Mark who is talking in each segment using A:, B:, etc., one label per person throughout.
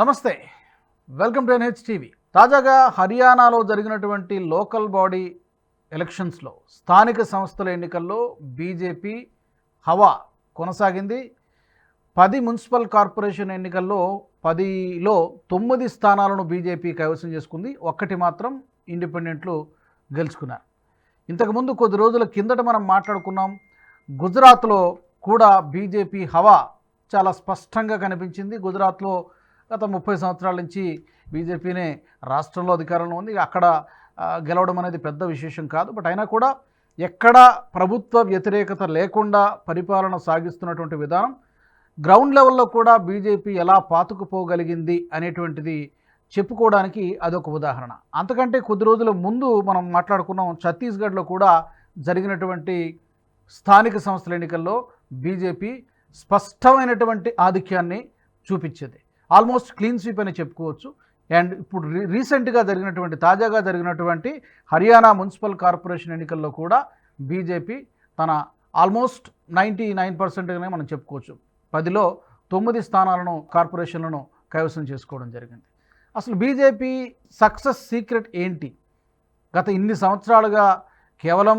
A: నమస్తే. Welcome to N H TV. తాజాగా హర్యానాలో జరిగినటువంటి లోకల్ బాడీ ఎలక్షన్స్లో స్థానిక సంస్థల ఎన్నికల్లో బీజేపీ హవా కొనసాగింది. పది మున్సిపల్ కార్పొరేషన్ ఎన్నికల్లో పదిలో తొమ్మిది స్థానాలను బీజేపీ కైవసం చేసుకుంది. ఒక్కటి మాత్రం ఇండిపెండెంట్లు గెలుచుకున్నారు. ఇంతకుముందు కొద్ది రోజుల కిందట మనం మాట్లాడుకున్నాం. గుజరాత్లో కూడా బీజేపీ హవా చాలా స్పష్టంగా కనిపించింది. గుజరాత్లో గత ముప్పై సంవత్సరాల నుంచి బీజేపీనే రాష్ట్రంలో అధికారంలో ఉంది. అక్కడ గెలవడం అనేది పెద్ద విశేషం కాదు. బట్ అయినా కూడా ఎక్కడ ప్రభుత్వ వ్యతిరేకత లేకుండా పరిపాలన సాగిస్తున్నటువంటి విధానం గ్రౌండ్ లెవెల్లో కూడా బీజేపీ ఎలా పాతుకుపోగలిగింది అనేటువంటిది చెప్పుకోవడానికి అదొక ఉదాహరణ. అంతకంటే కొద్ది రోజుల ముందు మనం మాట్లాడుకున్నాం ఛత్తీస్గఢ్లో కూడా జరిగినటువంటి స్థానిక సంస్థల ఎన్నికల్లో బీజేపీ స్పష్టమైనటువంటి ఆధిక్యాన్ని చూపించింది. ఆల్మోస్ట్ క్లీన్ స్వీప్ అని చెప్పుకోవచ్చు. అండ్ ఇప్పుడు రీ రీసెంట్గా జరిగినటువంటి తాజాగా జరిగినటువంటి హర్యానా మున్సిపల్ కార్పొరేషన్ ఎన్నికల్లో కూడా బీజేపీ తన ఆల్మోస్ట్ నైంటీ నైన్ పర్సెంట్గానే మనం చెప్పుకోవచ్చు. పదిలో తొమ్మిది స్థానాలను కార్పొరేషన్లను కైవసం చేసుకోవడం జరిగింది. అసలు బీజేపీ సక్సెస్ సీక్రెట్ ఏంటి? గత ఇన్ని సంవత్సరాలుగా కేవలం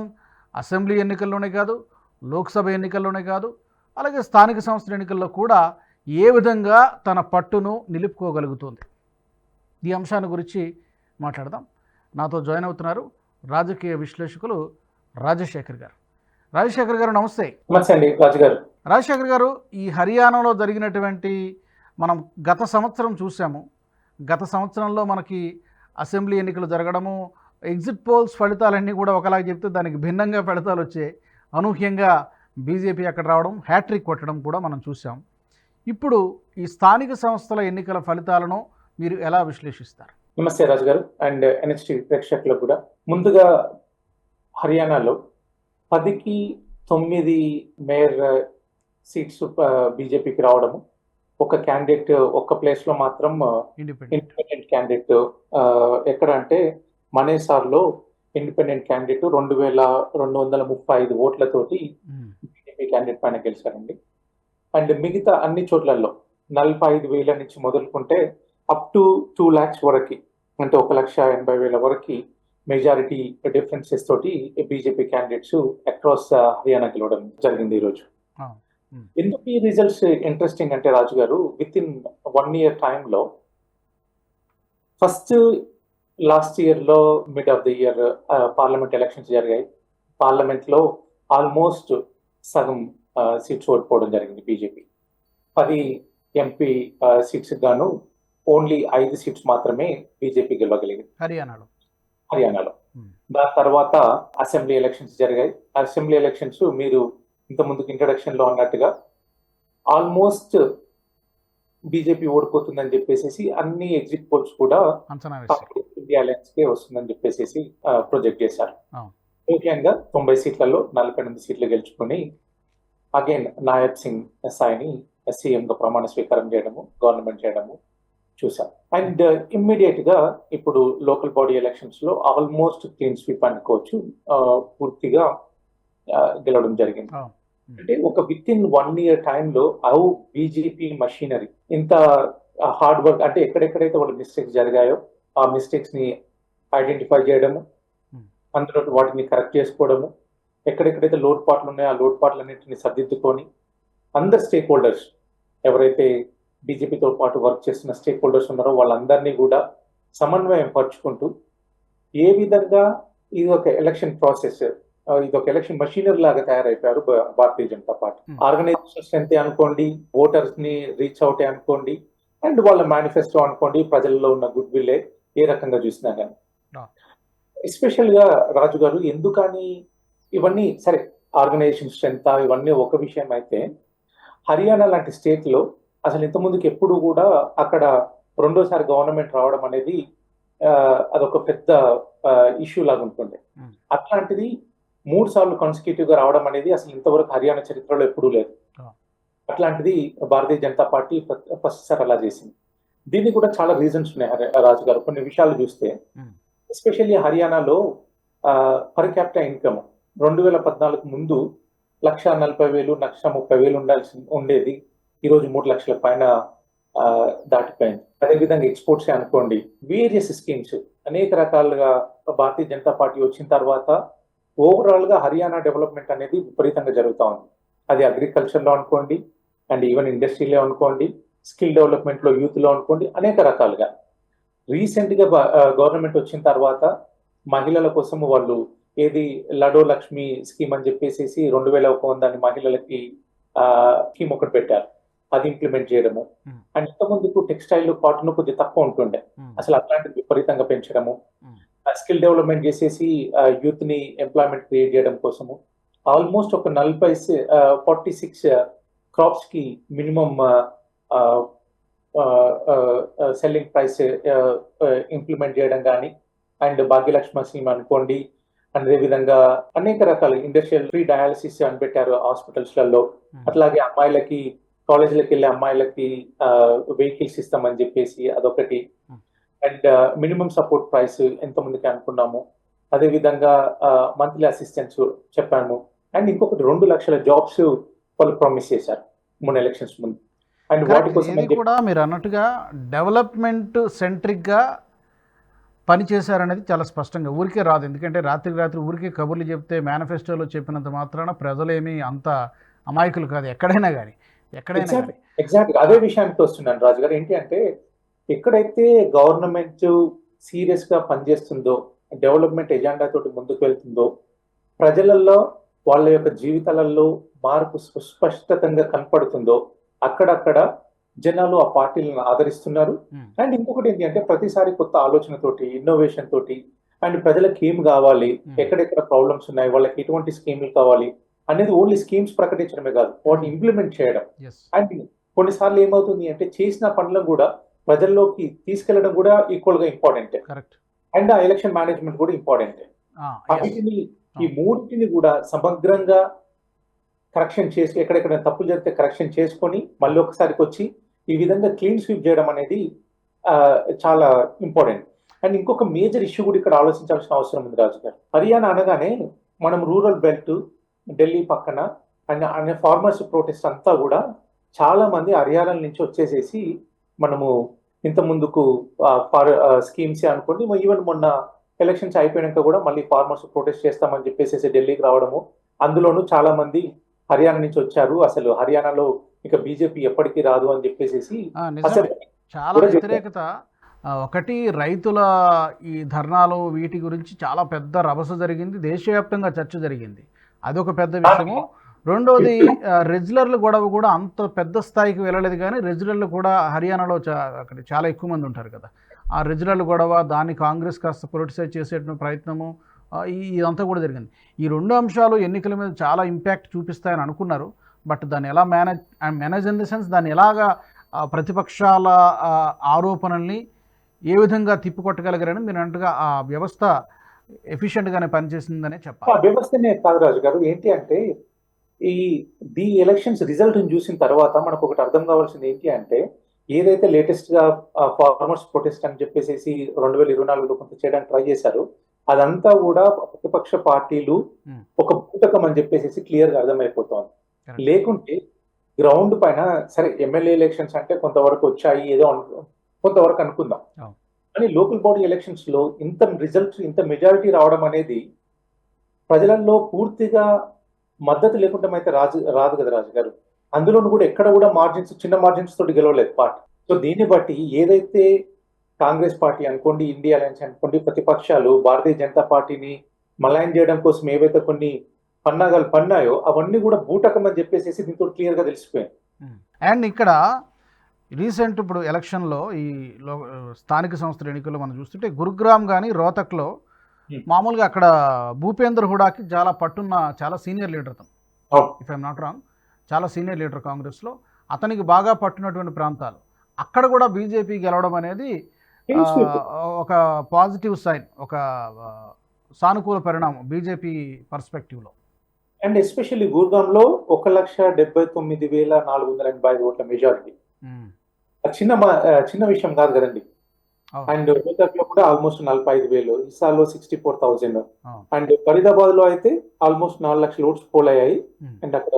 A: అసెంబ్లీ ఎన్నికల్లోనే కాదు లోక్సభ ఎన్నికల్లోనే కాదు అలాగే స్థానిక సంస్థల ఎన్నికల్లో కూడా ఏ విధంగా తన పట్టును నిలుపుకోగలుగుతుంది? ఈ అంశాన్ని గురించి మాట్లాడదాం. నాతో జాయిన్ అవుతున్నారు రాజకీయ విశ్లేషకులు రాజశేఖర్ గారు. రాజశేఖర్ గారు నమస్తే.
B: నమస్తే అండి రాజు గారు.
A: రాజశేఖర్ గారు ఈ హర్యానాలో జరిగినటువంటి మనం గత సంవత్సరం చూసాము. గత సంవత్సరంలో మనకి అసెంబ్లీ ఎన్నికలు జరగడము ఎగ్జిట్ పోల్స్ ఫలితాలన్నీ కూడా ఒకలాగా చెప్తే దానికి భిన్నంగా ఫలితాలు వచ్చాయి అనూహ్యంగా బీజేపీ అక్కడ రావడం హ్యాట్రిక్ కొట్టడం కూడా మనం చూసాం. ఇప్పుడు ఈ స్థానిక సంస్థల ఎన్నికల ఫలితాలను మీరు ఎలా విశ్లేషిస్తారు?
B: నమస్తే రాజు గారు అండ్ ఎన్హెచ్టి ప్రేక్షకులకు కూడా. ముందుగా హర్యానాలో పదికి తొమ్మిది మేయర్ సీట్స్ బీజేపీకి రావడము. ఒక క్యాండిడేట్ ఒక్క ప్లేస్లో మాత్రం
A: ఇండిపెండెంట్
B: ఇండిపెండెంట్ క్యాండిడేట్ ఎక్కడ అంటే మనేసార్లో ఇండిపెండెంట్ క్యాండిడేట్ రెండు వేల రెండు వందల ముప్పై ఐదు ఓట్లతోటి బీజేపీ క్యాండిడేట్ పైన గెలిచారండి. అండ్ మిగతా అన్ని చోట్లలో నలభై ఐదు వేల నుంచి మొదలుకుంటే అప్ టు టూ ల్యాక్స్ వరకు అంటే ఒక లక్ష ఎనభై వేల వరకు మెజారిటీ డిఫరెన్సెస్ తోటి బీజేపీ క్యాండిడేట్స్ అక్రాస్ హర్యానా గెలవడం జరిగింది ఈరోజు. ఎందుకు ఈ రిజల్ట్స్ ఇంట్రెస్టింగ్ అంటే రాజు గారు విత్ ఇన్ వన్ ఇయర్ టైంలో ఫస్ట్ లాస్ట్ ఇయర్లో mid of the year parliament elections జరిగాయి పార్లమెంట్లో ఆల్మోస్ట్ సగం సీట్స్ ఓడిపోవడం జరిగింది బీజేపీ. పది ఎంపీ సీట్స్ గాను ఓన్లీ ఐదు సీట్స్ మాత్రమే బీజేపీ గెలవగలిగింది.
A: హర్యానాలో.
B: హర్యానాలో.
A: Hmm.
B: దాని తర్వాత అసెంబ్లీ ఎలక్షన్స్ జరిగాయి. అసెంబ్లీ ఎలక్షన్స్ మీరు ఇంత ముందుకు ఇంట్రడక్షన్లో అన్నట్టుగా ఆల్మోస్ట్ బీజేపీ ఓడిపోతుందని చెప్పేసి అన్ని ఎగ్జిట్ పోల్స్ కూడా ఇండియా అలయన్స్ కే వస్తుందని చెప్పేసి ప్రొజెక్ట్ చేశారు. ముఖ్యంగా తొంభై సీట్లలో నలభై ఎనిమిది సీట్లు గెలుచుకొని అగైన్ నాయబ్ సింగ్ సాయిని సీఎం గా ప్రమాణ స్వీకారం చేయడము గవర్నమెంట్ చేయడము చూసాం అండ్ ఇమ్మీడియట్గా ఇప్పుడు లోకల్ బాడీ ఎలక్షన్స్లో ఆల్మోస్ట్ క్లీన్ స్వీప్ అనుకోవచ్చు ఆ, పూర్తిగా ఆ, గెలవడం జరిగింది. అంటే ఒక విత్ ఇన్ వన్ ఇయర్ టైంలో హౌ బీజేపీ మషీనరీ ఇంత హార్డ్ వర్క్ అంటే ఎక్కడెక్కడైతే వాళ్ళ మిస్టేక్స్ జరిగాయో ఆ మిస్టేక్స్ని ఐడెంటిఫై చేయడము. అందులో వాటిని కరెక్ట్ చేసుకోవడము ఎక్కడెక్కడైతే లోటుపాట్లు ఉన్నాయో ఆ లోటుపాట్లన్నింటిని సర్దిద్దుకొని అందరు స్టేక్ హోల్డర్స్ ఎవరైతే బీజేపీతో పాటు వర్క్ చేస్తున్న స్టేక్ హోల్డర్స్ ఉన్నారో వాళ్ళందరినీ కూడా సమన్వయం పరుచుకుంటూ ఏ విధంగా ఇది ఒక ఎలక్షన్ ప్రాసెస్ ఇది ఒక ఎలక్షన్ మషీనరీ లాగా తయారైపోయారు Bharatiya Janata Party
A: Hmm.
B: Organisation strength అనుకోండి ఓటర్స్ని రీచ్ అవుట్ అనుకోండి అండ్ వాళ్ళ మేనిఫెస్టో అనుకోండి ప్రజల్లో ఉన్న గుడ్ విల్లే ఏ రకంగా చూసినా కానీ. ఎస్పెషల్గా రాజు గారు ఎందుకని ఇవన్నీ సరే ఆర్గనైజేషన్ స్ట్రెంత్ ఇవన్నీ ఒక విషయం అయితే హర్యానా లాంటి స్టేట్లో అసలు ఇంత ముందుకు ఎప్పుడు కూడా అక్కడ రెండోసారి గవర్నమెంట్ రావడం అనేది అదొక పెద్ద ఇష్యూ లాగా ఉంటుంది. అట్లాంటిది మూడు సార్లు కాన్సిక్యూటివ్గా రావడం అనేది అసలు ఇంతవరకు హర్యానా చరిత్రలో ఎప్పుడూ లేదు. అట్లాంటిది Bharatiya Janata party first sir అలా చేసింది దీనికి కూడా చాలా రీజన్స్ ఉన్నాయి రాజు గారు కొన్ని విషయాలు చూస్తే. ఎస్పెషల్లీ హర్యానాలో పర్ క్యాపిటల్ ఇన్కమ్ రెండు వేల పద్నాలుగు ముందు లక్ష నలభై వేలు లక్ష ముప్పై వేలు ఉండాల్సి ఉండేది. ఈరోజు మూడు లక్షల పైన దాటిపోయింది. అదేవిధంగా ఎక్స్పోర్ట్స్ అనుకోండి. వేరియస్ స్కీమ్స్ అనేక రకాలుగా భారతీయ జనతా పార్టీ వచ్చిన తర్వాత ఓవరాల్గా హర్యానా డెవలప్మెంట్ అనేది విపరీతంగా జరుగుతూ ఉంది. అది అగ్రికల్చర్లో అనుకోండి అండ్ ఈవెన్ ఇండస్ట్రీలో అనుకోండి స్కిల్ డెవలప్మెంట్లో యూత్లో అనుకోండి అనేక రకాలుగా. రీసెంట్గా గవర్నమెంట్ వచ్చిన తర్వాత మహిళల కోసం వాళ్ళు ఏది లడో లక్ష్మి స్కీమ్ అని చెప్పేసి రెండు వేల ఒక వందని మహిళలకి స్కీమ్ ఒకటి పెట్టారు. అది ఇంప్లిమెంట్ చేయడము. అండ్ ఇంతకుముందుకు టెక్స్టైల్ కాటన్ కొద్ది తక్కువ ఉంటుండే. అసలు అట్లాంటిది విపరీతంగా పెంచడము. స్కిల్ డెవలప్మెంట్ చేసేసి యూత్ని ఎంప్లాయ్మెంట్ క్రియేట్ చేయడం కోసము. ఆల్మోస్ట్ ఒక నలభై ఫార్టీ సిక్స్ క్రాప్స్కి మినిమం సెల్లింగ్ ప్రైస్ ఇంప్లిమెంట్ చేయడం కానీ అండ్ భాగ్యలక్ష్మి స్కీమ్ అనుకోండి అండ్ అదేవిధంగా అనేక రకాల ఇండస్ట్రియల్ ఫ్రీ డయాలసిస్ అని పెట్టారు
A: హాస్పిటల్స్లలో
B: అట్లాగే అమ్మాయిలకి కాలేజీలకు వెళ్ళే అమ్మాయిలకి వెహికల్స్ ఇస్తామని చెప్పేసి అదొకటి. అండ్ మినిమం సపోర్ట్ ప్రైస్ ఎంతమందికి అనుకున్నాము. అదే విధంగా మంత్లీ అసిస్టెన్స్ చెప్పాము. అండ్ ఇంకొకటి రెండు లక్షల జాబ్స్ వాళ్ళు ప్రామిస్ చేశారు మూడు ఎలక్షన్స్ ముందు. అండ్ వాటి. కోసం
A: కూడా మీరు అన్నట్టుగా డెవలప్మెంట్ సెంట్రిక్గా పనిచేశారనేది చాలా స్పష్టంగా ఊరికే రాదు. ఎందుకంటే రాత్రికి రాత్రి ఊరికే కబుర్లు చెప్తే మేనిఫెస్టోలో చెప్పినంత మాత్రాన ప్రజలేమీ అంత అమాయకులు కాదు. ఎక్కడైనా కానీ ఎక్కడైనా
B: ఎగ్జాక్ట్ అదే విషయానికి వస్తున్నాను రాజు గారు. ఏంటి అంటే ఎక్కడైతే గవర్నమెంట్ సీరియస్గా పనిచేస్తుందో డెవలప్మెంట్ ఎజెండా తోటి ముందుకు వెళ్తుందో ప్రజలలో వాళ్ళ యొక్క జీవితాలలో మార్పు సుస్పష్టతంగా కనపడుతుందో అక్కడక్కడ జనాలు ఆ పార్టీలను ఆదరిస్తున్నారు.
A: ఉమ్,
B: అండ్ ఇంకొకటి ఏంటి అంటే ప్రతిసారి కొత్త ఆలోచనతోటి ఇన్నోవేషన్ తోటి అండ్ ప్రజలకు ఏం కావాలి
A: Hmm.
B: ఎక్కడెక్కడ ప్రాబ్లమ్స్ ఉన్నాయి వాళ్ళకి ఎటువంటి స్కీములు కావాలి అనేది ఓన్లీ స్కీమ్స్ ప్రకటించడమే కాదు. వాటిని ఇంప్లిమెంట్ చేయడం. అండ్ కొన్నిసార్లు ఏమవుతుంది అంటే చేసిన పనులను కూడా ప్రజల్లోకి తీసుకెళ్ళడం కూడా ఈక్వల్గా ఇంపార్టెంట్ అండ్ ఆ ఎలక్షన్ మేనేజ్మెంట్ కూడా ఇంపార్టెంట్. వీటిని ఈ మూడింటిని కూడా సమగ్రంగా కరెక్షన్ చేసి ఎక్కడెక్కడ తప్పులు జరిగితే కరెక్షన్ చేసుకొని మళ్ళీ ఒకసారికి వచ్చి ఈ విధంగా క్లీన్ స్వీప్ చేయడం అనేది చాలా ఇంపార్టెంట్. అండ్ ఇంకొక మేజర్ ఇష్యూ కూడా ఇక్కడ ఆలోచించాల్సిన అవసరం ఉంది రాజు గారు. హర్యానా అనగానే మనం రూరల్ బెల్ట్ ఢిల్లీ పక్కన అండ్ అనే ఫార్మర్స్ ప్రొటెస్ట్ అంతా కూడా చాలా మంది హర్యానా నుంచి వచ్చేసేసి మనము ఇంత ముందుకు స్కీమ్స్ అనుకోండి ఈవెన్ మొన్న ఎలక్షన్స్ అయిపోయాక కూడా మళ్ళీ ఫార్మర్స్ ప్రొటెస్ట్ చేస్తామని చెప్పేసి ఢిల్లీకి రావడము అందులోనూ చాలా మంది హర్యానా నుంచి వచ్చారు. అసలు హర్యానాలో ఇక బీజేపీ ఎప్పటికీ రాదు అని చెప్పేసి
A: చాలా. వ్యతిరేకత. ఒకటి రైతుల ఈ ధర్నాలు వీటి గురించి చాలా పెద్ద రభస జరిగింది. దేశవ్యాప్తంగా చర్చ జరిగింది. అదొక పెద్ద విషయము. రెండోది ఆ, రెజ్లర్ల గొడవ కూడా అంత పెద్ద స్థాయికి వెళ్ళలేదు కానీ రెజ్లర్లు కూడా హర్యానాలో చా అక్కడ చాలా ఎక్కువ మంది ఉంటారు కదా. ఆ రెజ్లర్ల గొడవ దాన్ని కాంగ్రెస్ కాస్త పొలిటిసైజ్ చేసేటువంటి ప్రయత్నము ఇదంతా కూడా జరిగింది. ఈ రెండు అంశాలు ఎన్నికల మీద చాలా ఇంపాక్ట్ చూపిస్తాయని అనుకున్నారు. బట్ దాన్ని ఎలా manage manage in the sense దాన్ని ఎలాగా ఆ, ప్రతిపక్షాల ఆ, ఆరోపణల్ని ఏ విధంగా తిప్పికొట్టగలిగారని మీరు అన్నట్టుగా ఆ వ్యవస్థ ఎఫిషియెంట్గానే పనిచేసిందనే
B: ఆ
A: చెప్పాలి
B: వ్యవస్థనే కాదు రాజు గారు ఏంటి అంటే ఈ ది ఎలక్షన్స్ రిజల్ట్ చూసిన తర్వాత మనకు ఒకటి అర్థం కావాల్సింది ఏంటి అంటే ఏదైతే లేటెస్ట్గా ఫార్మర్స్ ప్రొటెస్ట్ అని చెప్పేసి రెండు వేల ఇరవై నాలుగులో కొంత చేయడానికి ట్రై చేశారు అదంతా కూడా ప్రతిపక్ష పార్టీలు. ఒక బూటకం అని చెప్పేసి క్లియర్గా అర్థమైపోతోంది. లేకుంటే గ్రౌండ్ పైన సరే ఎమ్మెల్యే ఎలక్షన్స్ అంటే కొంతవరకు వచ్చాయి ఏదో కొంతవరకు అనుకుందాం. కానీ లోకల్ బాడీ ఎలక్షన్స్లో ఇంత రిజల్ట్ ఇంత మెజారిటీ రావడం అనేది ప్రజలలో పూర్తిగా మద్దతు లేకుండా అయితే రాజు రాదు కదా రాజు గారు అందులోనూ కూడా ఎక్కడ కూడా మార్జిన్స్ చిన్న మార్జిన్స్ తోటి గెలవలేదు పార్టీ. సో దీన్ని బట్టి ఏదైతే కాంగ్రెస్ పార్టీ అనుకోండి ఇండియా అలయన్స్ అనుకోండి ప్రతిపక్షాలు భారతీయ జనతా పార్టీని మలైన్ చేయడం కోసం ఏవైతే కొన్ని పన్నాగాలు పన్నాయో అవన్నీ కూడా బూటకం అని చెప్పేసి దీంతో క్లియర్గా తెలిసిపోయింది
A: అండ్ ఇక్కడ రీసెంట్ ఇప్పుడు ఎలక్షన్లో ఈ లో స్థానిక సంస్థల ఎన్నికల్లో మనం చూస్తుంటే గురుగ్రామ్ కానీ రోహతక్లో. మామూలుగా అక్కడ భూపేంద్ర హుడాకి చాలా పట్టున్న చాలా సీనియర్ లీడర్ అతను. ఇఫ్ ఐఎమ్ నాట్ రాంగ్ చాలా సీనియర్ లీడర్ కాంగ్రెస్లో. అతనికి బాగా పట్టున్నటువంటి ప్రాంతాలు. అక్కడ కూడా బీజేపీ గెలవడం అనేది ఒక పాజిటివ్ సైన్ ఒక సానుకూల పరిణామం బీజేపీ పర్స్పెక్టివ్లో.
B: అండ్ ఎస్పెషల్లీ గుర్గామ్లో ఒక లక్ష డెబ్బై తొమ్మిది వేల నాలుగు వందల ఎనభై ఐదు ఓట్ల మెజారిటీ. చిన్న చిన్న విషయం కాదు కదండి. అండ్లో కూడా ఆల్మోస్ట్ నలభై ఐదు వేలు ఇసాలో సిక్స్టీ ఫోర్ థౌసండ్
A: అవును.
B: అండ్ ఫరీదాబాద్లో అయితే ఆల్మోస్ట్ నాలుగు లక్షల ఓట్స్ పోల్ అయ్యాయి. అండ్ అక్కడ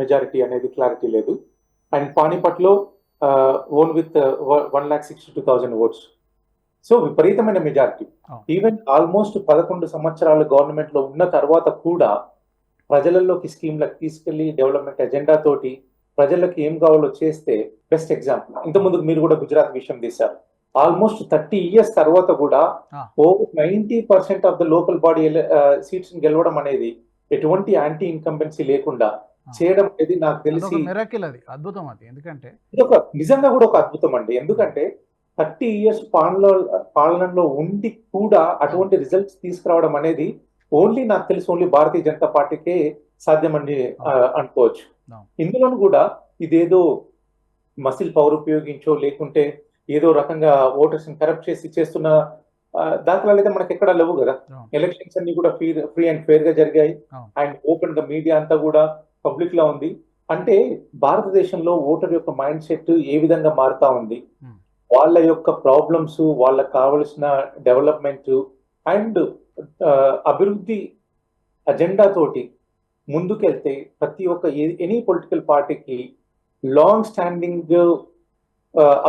B: మెజారిటీ అనేది క్లారిటీ లేదు. And పానీపట్లో won with one lakh sixty two thousand votes. So విపరీతమైన మెజారిటీ. ఈవెన్ ఆల్మోస్ట్ పదకొండు సంవత్సరాలు గవర్నమెంట్లో ఉన్న తర్వాత కూడా ప్రజలలోకి స్కీమ్లకు తీసుకెళ్ళి డెవలప్మెంట్ ఎజెండా తోటి ప్రజలకు ఏం కావాలో చేస్తే బెస్ట్ ఎగ్జాంపుల్ ఇంత ముందు మీరు కూడా గుజరాత్ విషయం తీశారు. ఆల్మోస్ట్ థర్టీ ఇయర్స్ తర్వాత కూడా. Over ninety percent of the local body seats గెలవడం అనేది ఎటువంటి యాంటీ ఇన్కంబెన్సీ లేకుండా. చేయడం అనేది నాకు తెలిసి
A: అది. అద్భుతం అది. ఎందుకంటే
B: ఇది ఒక నిజంగా కూడా ఒక అద్భుతం అండి. ఎందుకంటే థర్టీ ఇయర్స్ పాలనలో పాలనలో ఉండి కూడా అటువంటి రిజల్ట్స్ తీసుకురావడం అనేది ఓన్లీ నాకు తెలిసి ఓన్లీ భారతీయ జనతా పార్టీకే సాధ్యమని అనుకోవచ్చు. ఇందులోను కూడా ఇదేదో మసిల్ పవర్ ఉపయోగించో లేకుంటే ఏదో రకంగా ఓటర్స్ కరప్ట్ చేసి చేస్తున్న దాఖలాలు అయితే మనకి ఎక్కడా లేవు కదా. ఎలక్షన్స్ అన్ని కూడా ఫ్రీ ఫ్రీ అండ్ ఫేర్గా జరిగాయి. అండ్ ఓపెన్గా మీడియా అంతా కూడా పబ్లిక్లో ఉంది అంటే భారతదేశంలో ఓటర్ యొక్క మైండ్ సెట్ ఏ విధంగా మారుతా ఉంది. వాళ్ళ యొక్క ప్రాబ్లమ్స్ వాళ్ళకి కావలసిన డెవలప్మెంట్ అండ్ అభివృద్ధి అజెండా తోటి ముందుకెళ్తే ప్రతి ఒక్క ఎనీ పొలిటికల్ పార్టీకి లాంగ్ స్టాండింగ్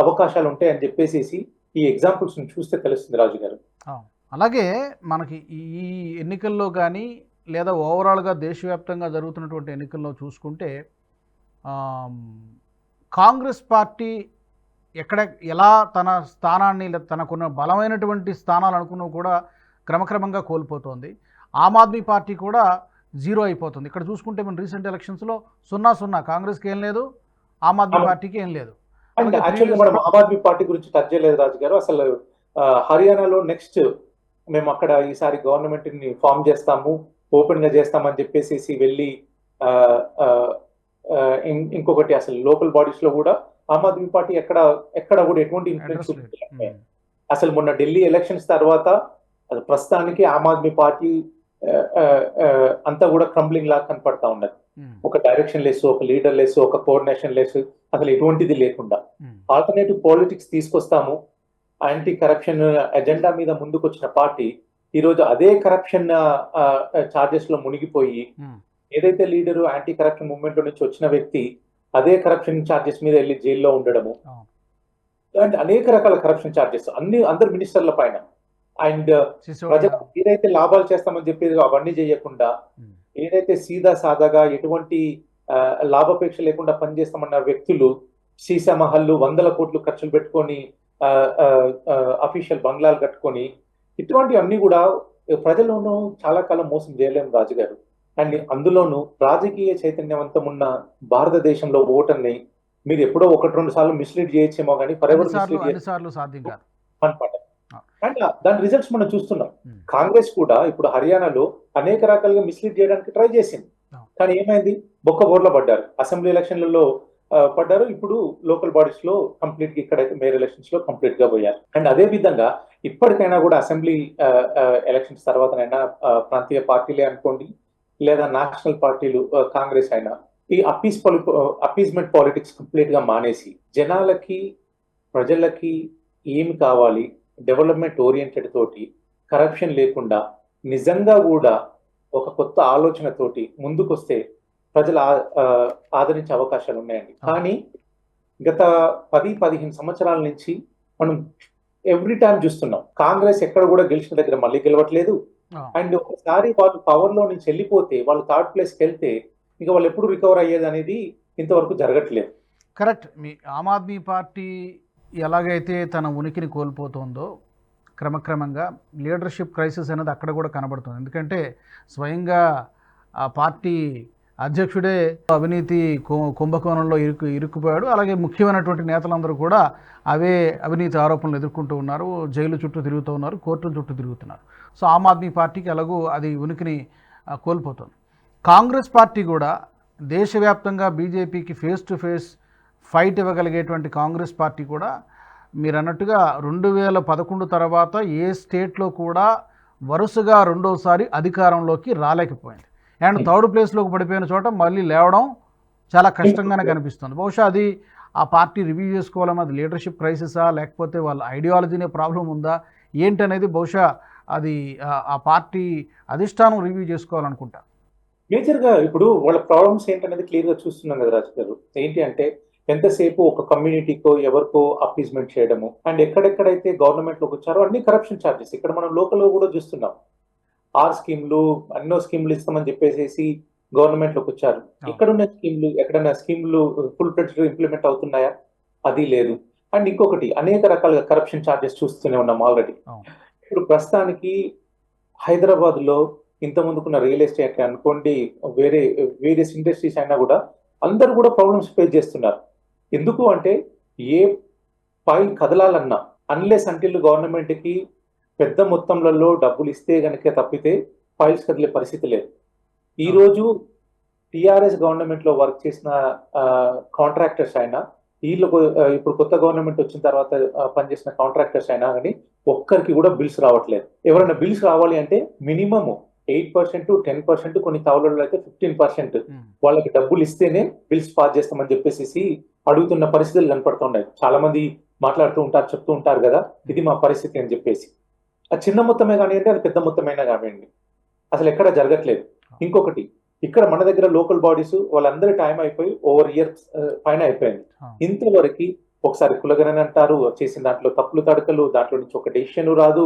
B: అవకాశాలు ఉంటాయని చెప్పేసి ఈ ఎగ్జాంపుల్స్ చూస్తే తెలుస్తుంది రాజు గారు.
A: అలాగే మనకి ఈ ఎన్నికల్లో కానీ లేదా ఓవరాల్గా దేశవ్యాప్తంగా జరుగుతున్నటువంటి ఎన్నికల్లో చూసుకుంటే కాంగ్రెస్ పార్టీ ఎక్కడ ఎలా తన స్థానాన్ని లేదా తనకున్న బలమైనటువంటి స్థానాలు అనుకున్నా కూడా క్రమక్రమంగా కోల్పోతోంది. ఆమ్ ఆద్మీ పార్టీ కూడా జీరో అయిపోతుంది. ఇక్కడ చూసుకుంటే మన రీసెంట్ ఎలక్షన్స్లో సున్నా సున్నా. కాంగ్రెస్కి ఏం లేదు ఆమ్ ఆద్మీ. పార్టీకి ఏం లేదు.
B: అండ్ యాక్చువల్గా మనం ఆమ్ ఆద్మీ పార్టీ గురించి టచ్ చేయలేదు రాజు గారు. అసలు హర్యానాలో నెక్స్ట్ మేము అక్కడ ఈసారి గవర్నమెంట్ని ఫామ్ చేస్తాము ఓపెన్గా చేస్తామని చెప్పేసి వెళ్ళి ఇంకొకటి అసలు లోకల్ బాడీస్లో కూడా ఆమ్ ఆద్మీ పార్టీ ఎక్కడ ఎక్కడ కూడా ఎటువంటి ఇన్ఫ్లుయెన్స్. అసలు మొన్న ఢిల్లీ ఎలక్షన్స్ తర్వాత అది ప్రస్తుతానికి ఆమ్ ఆద్మీ పార్టీ అంతా కూడా క్రంబ్లింగ్ లాగా కనపడతా ఉన్నది. ఒక డైరెక్షన్ లెస్ ఒక లీడర్ లెస్ ఒక కోఆర్డినేషన్ లెస్ అసలు ఎటువంటిది లేకుండా. ఆల్టర్నేటివ్ పాలిటిక్స్ తీసుకొస్తాము యాంటీ కరప్షన్ ఎజెండా మీద ముందుకు వచ్చిన పార్టీ ఈ రోజు అదే కరప్షన్ చార్జెస్లో మునిగిపోయి. ఏదైతే లీడరు యాంటీ కరప్షన్ మూవ్మెంట్ నుంచి వచ్చిన వ్యక్తి అదే కరప్షన్ చార్జెస్ మీద వెళ్ళి జైల్లో ఉండడము అనేక రకాల కరప్షన్ చార్జెస్ అన్ని అందరు మినిస్టర్ల పైన అండ్
A: సిసోడియా.
B: ప్రజలు ఏదైతే లాభాలు చేస్తామని చెప్పేది అవన్నీ చేయకుండా
A: ఉమ్.
B: ఏదైతే సీదా సాదాగా ఎటువంటి లాభాపేక్ష లేకుండా పనిచేస్తామన్న వ్యక్తులు సీసా మహల్లు వందల కోట్లు ఖర్చులు పెట్టుకొని అఫీషియల్ బంగ్లాలు కట్టుకొని ఇటువంటి అన్ని కూడా ప్రజలను చాలా కాలం మోసం చేయలేము రాజు గారు అండ్ అందులోనూ రాజకీయ చైతన్యవంతం ఉన్న భారతదేశంలో ఓటర్ని మీరు ఎప్పుడో ఒకటి రెండు సార్లు మిస్లీడ్ చేయొచ్చేమో కానీ ఫర్ ఎవర్
A: అన్నిసార్లు
B: మిస్లీడ్ అనమాట అండ్ దాని రిజల్ట్స్ మనం చూస్తున్నాం. కాంగ్రెస్ కూడా ఇప్పుడు హర్యానాలో అనేక రకాలుగా మిస్లీడ్ చేయడానికి ట్రై చేసింది. కానీ ఏమైంది? బొక్క బోర్లో పడ్డారు. అసెంబ్లీ ఎలక్షన్లలో పడ్డారు. ఇప్పుడు లోకల్ బాడీస్లో కంప్లీట్గా ఇక్కడైతే మేయర్ ఎలక్షన్స్లో కంప్లీట్గా పోయారు. అండ్ అదే విధంగా ఇప్పటికైనా కూడా అసెంబ్లీ ఎలక్షన్స్ తర్వాతనైనా ప్రాంతీయ పార్టీలే అనుకోండి లేదా నేషనల్ పార్టీలు కాంగ్రెస్ అయినా ఈ అపీస్ పాలి అపీస్మెంట్ పాలిటిక్స్ కంప్లీట్గా మానేసి జనాలకి ప్రజలకి ఏమి కావాలి? డెవలప్మెంట్ ఓరియంటెడ్ తోటి కరప్షన్ లేకుండా నిజంగా కూడా ఒక కొత్త ఆలోచన తోటి ముందుకొస్తే ప్రజలు ఆదరించే అవకాశాలు ఉన్నాయండి. కానీ గత పది పదిహేను సంవత్సరాల నుంచి మనం ఎవ్రీ టైం చూస్తున్నాం. కాంగ్రెస్ ఎక్కడ కూడా గెలిచిన దగ్గర మళ్ళీ గెలవట్లేదు. అండ్ ఒకసారి వాళ్ళు పవర్లో నుంచి వెళ్ళిపోతే వాళ్ళు థర్డ్ ప్లేస్కి వెళ్తే ఇక వాళ్ళు ఎప్పుడు రికవర్ అయ్యేది అనేది ఇంతవరకు జరగట్లేదు.
A: కరెక్ట్ మీ ఆమ్ ఆద్మీ పార్టీ ఎలాగైతే తన ఉనికిని కోల్పోతుందో క్రమక్రమంగా లీడర్షిప్ క్రైసిస్ అనేది అక్కడ కూడా కనబడుతుంది. ఎందుకంటే స్వయంగా ఆ పార్టీ అధ్యక్షుడే అవినీతి కుంభకోణంలో ఇరుకు ఇరుక్కుపోయాడు. అలాగే ముఖ్యమైనటువంటి నేతలందరూ కూడా అవే అవినీతి ఆరోపణలు ఎదుర్కొంటూ ఉన్నారు. జైలు చుట్టూ తిరుగుతూ ఉన్నారు. కోర్టుల చుట్టూ తిరుగుతున్నారు. సో ఆమ్ ఆద్మీ పార్టీకి ఎలాగూ అది ఉనికిని కోల్పోతుంది. కాంగ్రెస్ పార్టీ కూడా దేశవ్యాప్తంగా బీజేపీకి ఫేస్ టు ఫేస్ ఫైట్ ఇవ్వగలిగేటువంటి కాంగ్రెస్ పార్టీ కూడా మీరు అన్నట్టుగా రెండు వేల పదకొండు తర్వాత ఏ స్టేట్లో కూడా వరుసగా రెండోసారి అధికారంలోకి రాలేకపోయింది. అండ్ థర్డ్ ప్లేస్లోకి పడిపోయిన చోట మళ్ళీ లేవడం చాలా కష్టంగానే కనిపిస్తుంది. బహుశా అది ఆ పార్టీ రివ్యూ చేసుకోవాలని అది లీడర్షిప్ క్రైసిసా లేకపోతే వాళ్ళ ఐడియాలజీనే ప్రాబ్లం ఉందా ఏంటనేది బహుశా అది ఆ- పార్టీ అధిష్టానం రివ్యూ చేసుకోవాలనుకుంటా.
B: మేజర్గా ఇప్పుడు వాళ్ళ ప్రాబ్లమ్స్ ఏంటనేది క్లియర్గా చూస్తున్నాం కదా రాజు గారు ఏంటి అంటే ఎంతసేపు ఒక కమ్యూనిటీకో ఎవరికో అపీజ్మెంట్ చేయడము? అండ్ ఎక్కడెక్కడైతే గవర్నమెంట్లోకి వచ్చారో అన్ని కరప్షన్ ఛార్జెస్ ఇక్కడ మనం లోకల్లో కూడా చూస్తున్నాం. ఆర్ స్కీమ్లు ఎన్నో స్కీమ్లు ఇస్తామని చెప్పేసి గవర్నమెంట్లోకి వచ్చారు ఎక్కడున్న స్కీమ్లు ఎక్కడైనా స్కీమ్లు ఫుల్ ఫ్లెడ్జ్ ఇంప్లిమెంట్ అవుతున్నాయా? అది లేదు. అండ్ ఇంకొకటి అనేక రకాల కరప్షన్ ఛార్జెస్ చూస్తూనే ఉన్నాం ఆల్రెడీ. ఇప్పుడు ప్రస్తుతానికి హైదరాబాద్లో ఇంత ముందుకున్న రియల్ ఎస్టేట్ అనుకోండి వేరే వేరియస్ ఇండస్ట్రీస్ అయినా కూడా అందరూ కూడా ప్రాబ్లమ్స్ ఫేస్ చేస్తున్నారు. ఎందుకు అంటే ఏ ఫైల్ కదలాలన్నా అన్లెస్ అంటిల్ గవర్నమెంట్కి పెద్ద మొత్తంలలో డబ్బులు ఇస్తే గనక తప్పితే ఫైల్స్ కదిలే పరిస్థితి లేదు. ఈ రోజు టిఆర్ఎస్ గవర్నమెంట్లో వర్క్ చేసిన కాంట్రాక్టర్స్ అయినా వీళ్ళు ఇప్పుడు కొత్త గవర్నమెంట్ వచ్చిన తర్వాత పనిచేసిన కాంట్రాక్టర్స్ అయినా కానీ ఒక్కరికి కూడా బిల్స్ రావట్లేదు. ఎవరైనా బిల్స్ రావాలి అంటే minimum eight percent ten percent కొన్ని తవలలో అయితే ఫిఫ్టీన్ పర్సెంట్ వాళ్ళకి డబ్బులు ఇస్తేనే బిల్స్ పాస్ చేస్తామని చెప్పేసి అడుగుతున్న పరిస్థితులు కనపడుతున్నాయి చాలా మంది మాట్లాడుతూ ఉంటారు చెప్తూ ఉంటారు కదా ఇది మా పరిస్థితి అని చెప్పేసి. అది చిన్న మొత్తమే కానివ్వండి అది పెద్ద మొత్తమైనా కానివ్వండి. అసలు ఎక్కడ జరగట్లేదు. ఇంకొకటి ఇక్కడ మన దగ్గర లోకల్ బాడీస్ వాళ్ళందరి టైం అయిపోయి ఓవర్ ఇయర్ పైన అయిపోయింది. ఇంతవరకు ఒకసారి కులగనని అంటారు చేసిన దాంట్లో తప్పులు తడకలు దాంట్లో నుంచి ఒక డెసిషన్ రాదు.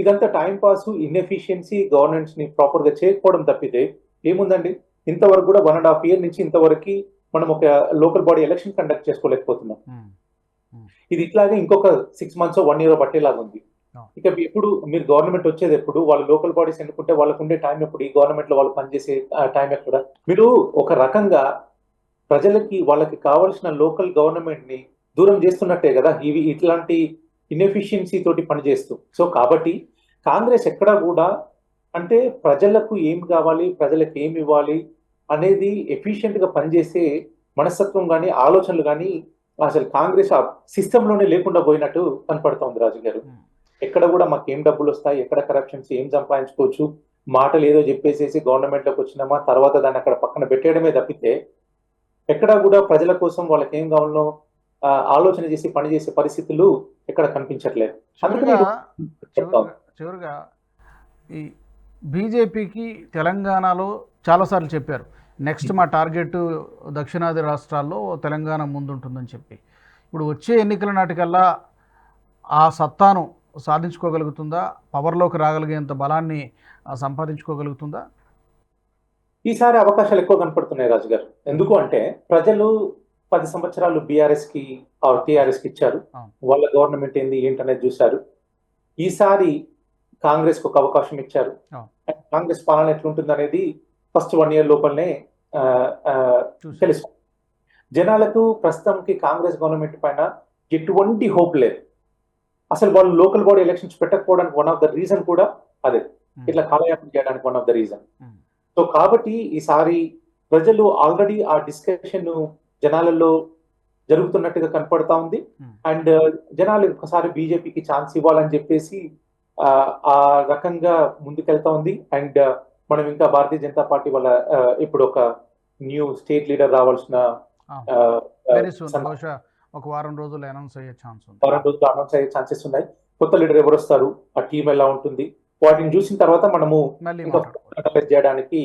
B: ఇదంతా టైం పాస్ ఇన్ఎఫిషియన్సీ గవర్నెన్స్ని ప్రాపర్గా చేయకపోవడం తప్పితే ఏముందండి? ఇంతవరకు కూడా వన్ అండ్ హాఫ్ ఇయర్ నుంచి ఇంతవరకు మనం ఒక లోకల్ బాడీ ఎలక్షన్ కండక్ట్ చేసుకోలేకపోతున్నాం.
A: ఉమ్,
B: ఇది ఇట్లాగే ఇంకొక సిక్స్ మంత్స్ వన్ ఇయర్ పట్టేలాగా ఉంది. ఇక ఎప్పుడు మీరు గవర్నమెంట్ వచ్చేది ఎప్పుడు వాళ్ళు లోకల్ బాడీస్ ఎన్నుకుంటే వాళ్ళకు ఉండే టైం ఎప్పుడు ఈ గవర్నమెంట్లో వాళ్ళు పనిచేసే టైం ఎక్కడ? మీరు ఒక రకంగా ప్రజలకి వాళ్ళకి కావాల్సిన లోకల్ గవర్నమెంట్ని దూరం చేస్తున్నట్టే కదా ఇవి ఇట్లాంటి ఇన్ఎఫిషియన్సీ తోటి పనిచేస్తూ. సో కాబట్టి కాంగ్రెస్ ఎక్కడా కూడా అంటే ప్రజలకు ఏం కావాలి ప్రజలకు ఏమి ఇవ్వాలి అనేది ఎఫిషియెంట్గా పనిచేసే మనస్తత్వం కానీ ఆలోచనలు కానీ అసలు కాంగ్రెస్ ఆ సిస్టమ్లోనే లేకుండా పోయినట్టు కనపడుతోంది రాజు గారు. ఎక్కడ కూడా మాకు ఏం డబ్బులు వస్తాయి ఎక్కడ కరప్షన్స్ ఏం సంపాదించుకోవచ్చు మాటలు ఏదో చెప్పేసేసి గవర్నమెంట్లోకి వచ్చినామా తర్వాత దాన్ని అక్కడ పక్కన పెట్టేయడమే తప్పితే ఎక్కడా కూడా ప్రజల కోసం వాళ్ళకి ఏం కావాలనో ఆ, ఆలోచన చేసి పని చేసే పరిస్థితులు ఎక్కడ కనిపించట్లేదు.
A: చివరిగా ఈ బీజేపీకి తెలంగాణలో చాలాసార్లు చెప్పారు. నెక్స్ట్ మా టార్గెట్ దక్షిణాది రాష్ట్రాల్లో తెలంగాణ ముందుంటుందని చెప్పి. ఇప్పుడు వచ్చే ఎన్నికల నాటికల్లా ఆ సత్తాను సాధించుకోగలుగుతుందా? పవర్లోకి రాగలిగేంత బలాన్ని సంపాదించుకోగలుగుతుందా?
B: ఈసారి అవకాశాలు ఎక్కువ కనపడుతున్నాయి రాజు గారు ఎందుకు అంటే ప్రజలు పది సంవత్సరాలు బీఆర్ఎస్కి టిఆర్ఎస్కి ఇచ్చారు. వాళ్ళ గవర్నమెంట్ ఏంది ఏంటనేది చూశారు. ఈసారి కాంగ్రెస్కు ఒక అవకాశం ఇచ్చారు. కాంగ్రెస్ పాలన ఎట్లుంటుంది అనేది ఫస్ట్ వన్ ఇయర్ లోపలనే తెలుసు. జనాలకు ప్రస్తుతంకి కాంగ్రెస్ గవర్నమెంట్ పైన ఎటువంటి హోప్ లేదు. అసలు వాళ్ళు లోకల్ బాడీ ఎలక్షన్స్ పెట్టకపోవడానికి వన్ ఆఫ్ ద రీజన్ కూడా అదే. ఇట్లా కాలయాపన చేయడానికి one of the reason. So కాబట్టి ఈసారి ప్రజలు ఆల్రెడీ ఆ డిస్కషన్ జనాలలో జరుగుతున్నట్టుగా కనపడతా ఉంది. అండ్ జనాలు ఒకసారి బీజేపీకి ఛాన్స్ ఇవ్వాలని చెప్పేసి ఆ రకంగా ముందుకెళ్తా ఉంది. అండ్ మనం ఇంకా భారతీయ జనతా పార్టీ వాళ్ళ ఆ, ఇప్పుడు ఒక న్యూ స్టేట్ లీడర్ రావాల్సిన
A: ఒక వారం రోజులు అనౌన్స్ అయ్యే ఛాన్స్ ఉంది.
B: వారం రోజులు అనౌన్స్ అయ్యే ఛాన్సెస్ ఉన్నాయి. కొత్త లీడర్ ఎవరు వస్తారు? ఆ టీం ఎలా ఉంటుంది? వాటిని చూసిన తర్వాత మనము చేయడానికి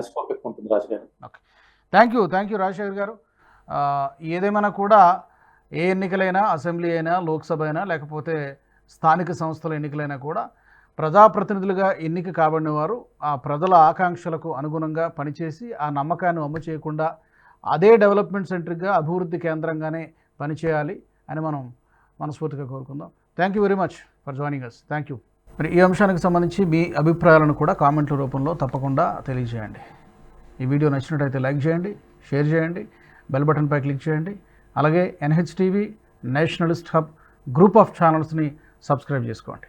B: స్కోప్ ఎక్కువ ఉంటుంది Raju garu.
A: Thank you. Thank you Rajasekhar garu. ఏదేమైనా కూడా ఏ ఎన్నికలైనా అసెంబ్లీ అయినా లోక్సభ అయినా లేకపోతే స్థానిక సంస్థల ఎన్నికలైనా కూడా ప్రజాప్రతినిధులుగా ఎన్నిక కాబడిన వారు ఆ ప్రజల ఆకాంక్షలకు అనుగుణంగా పనిచేసి ఆ నమ్మకాన్ని అమ్ము చేయకుండా అదే డెవలప్మెంట్ సెంటర్గా అభివృద్ధి కేంద్రంగానే పనిచేయాలి అని మనం మనస్ఫూర్తిగా కోరుకుందాం. Thank you very much for joining us thank you మరి ఈ అంశానికి సంబంధించి మీ అభిప్రాయాలను కూడా కామెంట్ల రూపంలో తప్పకుండా తెలియజేయండి. ఈ వీడియో నచ్చినట్టయితే లైక్ చేయండి షేర్ చేయండి బెల్ బటన్పై క్లిక్ చేయండి. అలాగే NH TV nationalist hub group of ఛానల్స్ని subscribe చేసుకోండి.